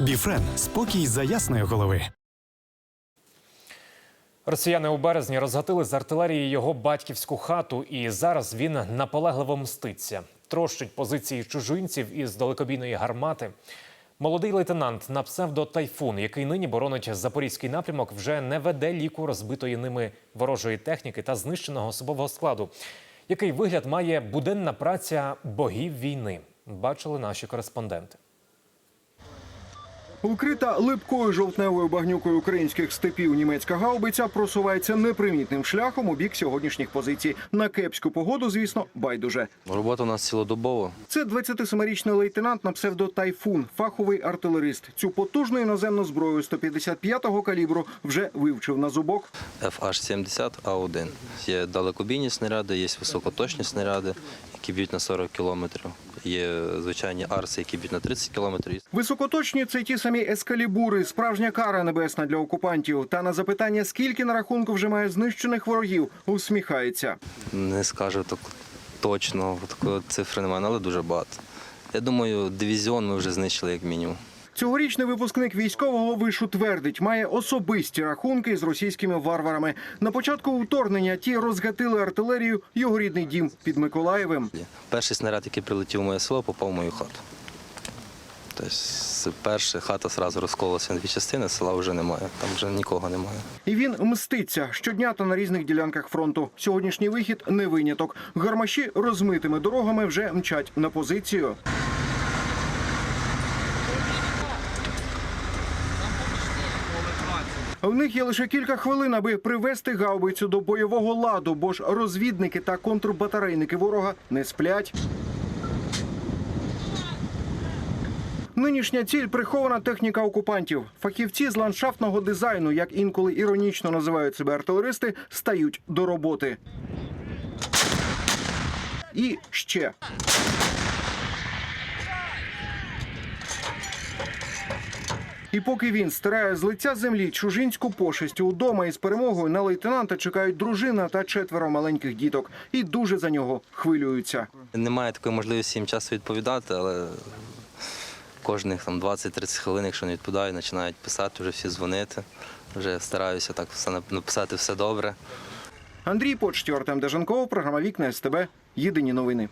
Біфрен спокій за ясної голови. Росіяни у березні розгатили з артилерії його батьківську хату, і зараз він наполегливо мститься. Трощить позиції чужинців із далекобійної гармати. Молодий лейтенант на псевдо Тайфун, який нині боронить запорізький напрямок, вже не веде ліку розбитої ними ворожої техніки та знищеного особового складу. Який вигляд має буденна праця богів війни? Бачили наші кореспонденти. Укрита липкою жовтневою багнюкою українських степів німецька гаубиця просувається непримітним шляхом у бік сьогоднішніх позицій. На кепську погоду, звісно, байдуже. Робота у нас цілодобова. Це 27-річний лейтенант на псевдо Тайфун, фаховий артилерист. Цю потужну іноземну зброю 155-го калібру вже вивчив на зубок. FH-70 А1. Є далекобійні снаряди, є високоточні снаряди, які б'ють на 40 кілометрів. Є звичайні арси, які б'ють на 30 кілометрів. Високоточні це ті самі ескалібури, справжня кара небесна для окупантів. Та на запитання, скільки на рахунку вже має знищених ворогів, усміхається. Не скажу так точно, такої цифри немає, але дуже багато. Я думаю, дивізіон ми вже знищили як мінімум. Цьогорічний випускник військового вишу твердить, має особисті рахунки з російськими варварами. На початку вторгнення ті розгатили артилерію його рідний дім під Миколаєвим. Перший снаряд, який прилетів в моє село, попав в мою хату. Тобто, перша хата одразу розкололася на дві частини, села вже немає, там вже нікого немає. І він мститься щодня та на різних ділянках фронту. Сьогоднішній вихід не виняток. Гармаші розмитими дорогами вже мчать на позицію. В них є лише кілька хвилин, аби привести гаубицю до бойового ладу, бо ж розвідники та контрбатарейники ворога не сплять. Нинішня ціль прихована техніка окупантів. Фахівці з ландшафтного дизайну, як інколи іронічно називають себе артилеристи, стають до роботи. І ще. І поки він стирає з лиця землі чужинську пошесть удома із перемогою на лейтенанта чекають дружина та четверо маленьких діток. І дуже за нього хвилюються. Немає такої можливості їм часу відповідати, але кожних там 20-30 хвилин, якщо не відповідаю, починають писати, вже всі дзвонити. Вже стараюся так все написати все добре. Андрій Почтьор, Артем Дежанков, програма Вікна СТБ. Єдині новини.